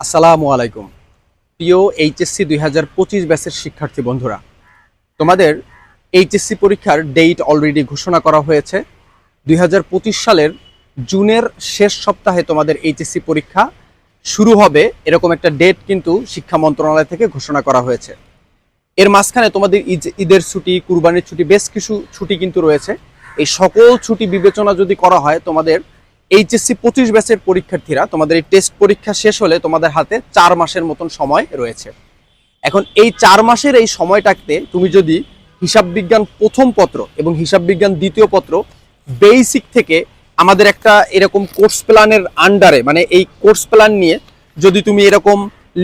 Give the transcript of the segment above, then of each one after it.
আসসালামু আলাইকুম। প্রিয় এইচএসসি দুই হাজার পঁচিশ ব্যাচের শিক্ষার্থী বন্ধুরা, তোমাদের এইচএসসি পরীক্ষার ডেট অলরেডি ঘোষণা করা হয়েছে। দুই হাজার পঁচিশ সালের জুনের শেষ সপ্তাহে তোমাদের এইচএসসি পরীক্ষা শুরু হবে, এরকম একটা ডেট কিন্তু শিক্ষা মন্ত্রণালয় থেকে ঘোষণা করা হয়েছে। এর মাঝখানে তোমাদের ঈদ- ঈদের ছুটি, কুরবানির ছুটি, বেশ কিছু ছুটি কিন্তু রয়েছে। এই সকল ছুটি বিবেচনা যদি করা হয়, তোমাদের এইচএসসি পঁচিশ ব্যাচের পরীক্ষার্থীরা তোমাদের এই টেস্ট পরীক্ষা শেষ হলে তোমাদের হাতে চার মাসের মতন সময় রয়েছে। এখন এই চার মাসের এই সময়টাতে তুমি যদি হিসাব বিজ্ঞান প্রথম পত্র এবং হিসাব বিজ্ঞান দ্বিতীয় পত্র বেসিক থেকে আমাদের একটা এরকম কোর্স প্ল্যানের আন্ডারে মানে এই কোর্স প্ল্যান নিয়ে যদি তুমি এরকম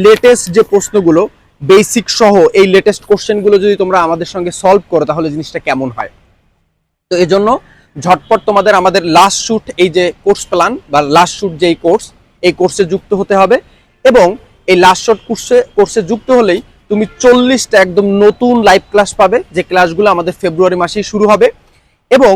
লেটেস্ট যে প্রশ্নগুলো বেসিক সহ এই লেটেস্ট কোশ্চেনগুলো যদি তোমরা আমাদের সঙ্গে সলভ করো, তাহলে জিনিসটা কেমন হয়? তো এই জন্য ঝটপট তোমাদের আমাদের লাস্ট শ্যুট এই যে কোর্স প্ল্যান বা লাস্ট শুট যেই কোর্স এই কোর্সে যুক্ত হতে হবে এবং এই লাস্ট শট কোর্সে কোর্সে যুক্ত হলেই তুমি চল্লিশটা একদম নতুন লাইভ ক্লাস পাবে, যে ক্লাসগুলো আমাদের ফেব্রুয়ারি মাসেই শুরু হবে এবং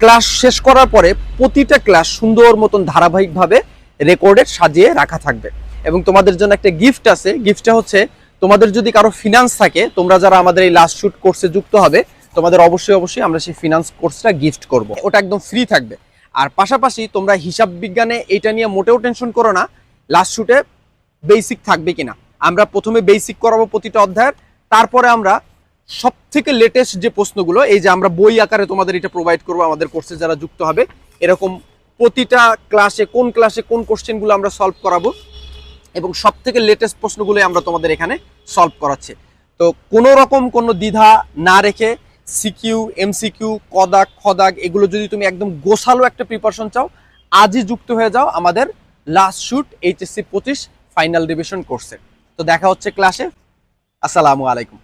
ক্লাস শেষ করার পরে প্রতিটা ক্লাস সুন্দর মতন ধারাবাহিকভাবে রেকর্ডেড সাজিয়ে রাখা থাকবে। এবং তোমাদের জন্য একটা গিফট আছে গিফটটা হচ্ছে তোমাদের যদি কারও ফিনান্স থাকে, তোমরা যারা আমাদের এই লাস্ট শুট কোর্সে যুক্ত হবে তোমাদের অবশ্যই অবশ্যই আমরা সেই ফিনান্স কোর্সটা গিফট করব। ওটা একদম ফ্রি থাকবে। আর পাশাপাশি তোমরা হিসাব বিজ্ঞানে এটা নিয়ে মোটেও টেনশন করো না। লাস্ট শুটে বেসিক থাকবে কিনা। আমরা প্রথমে বেসিক করাবো প্রতিটা অধ্যায়ের। তারপরে আমরা সব থেকে লেটেস্ট যে প্রশ্নগুলো, এই যে আমরা বই আকারে তোমাদের এটা প্রোভাইড করব আমাদের কোর্সে যারা যুক্ত হবে। এরকম প্রতিটা ক্লাসে কোন ক্লাসে কোন কোশ্চেনগুলো আমরা সলভ করাবো। এবং সব থেকে লেটেস্ট প্রশ্নগুলোই আমরা তোমাদের এখানে সলভ করাচ্ছি। তো কোনো রকম কোনো দ্বিধা না রেখে সিকিউ এমসিকিউ কদাক খদাক এগুলো যদি তুমি একদম গোছালো একটা প্রিপারেশন চাও, আজই যুক্ত হয়ে যাও আমাদের লাস্ট শুট এইচএসসি পঁচিশ ফাইনাল ডিভিশন কোর্সে তো দেখা হচ্ছে ক্লাসে আসসালামু আলাইকুম।